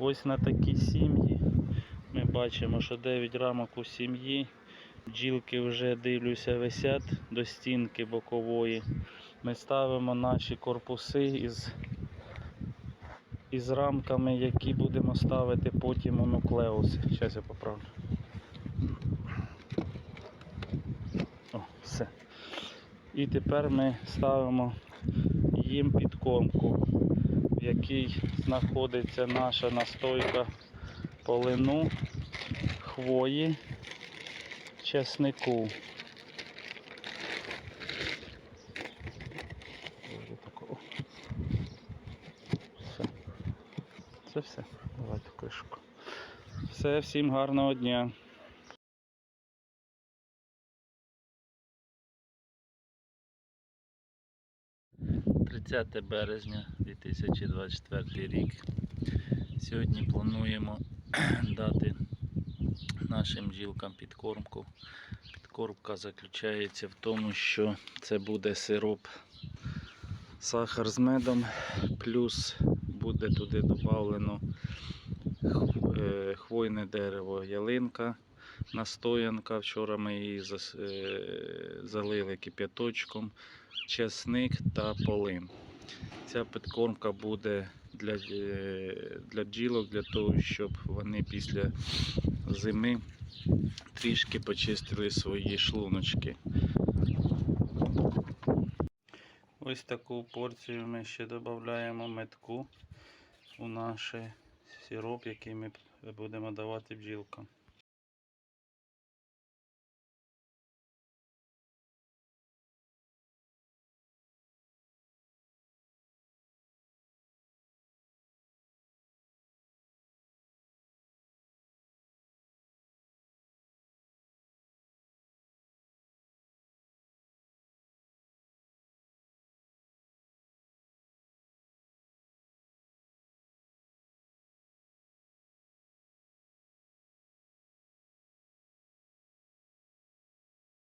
Ось на такі сім'ї. Ми бачимо, що 9 рамок у сім'ї. Бджілки вже дивлюся, висять до стінки бокової. Ми ставимо наші корпуси із, із рамками, які будемо ставити потім у нуклеуси. Зараз я поправлю. О, все. І тепер ми ставимо їм підкормку, якій знаходиться наша настойка полину, хвої, чеснику. Все. Це все. Давайте кришку. Все, всім гарного дня. – 30 березня 2024 рік. Сьогодні плануємо дати нашим бджілкам підкормку. Підкормка заключається в тому, що це буде сироп сахар з медом, плюс буде туди додано е, хвойне дерево, ялинка, настоянка. Вчора ми її е, залили кип'яточком, чесник та полин. Ця підкормка буде для, е, для бджілок, для того, щоб вони після зими трішки почистили свої шлуночки. Ось таку порцію ми ще додаємо метку у наш сироп, який ми будемо давати бджілкам.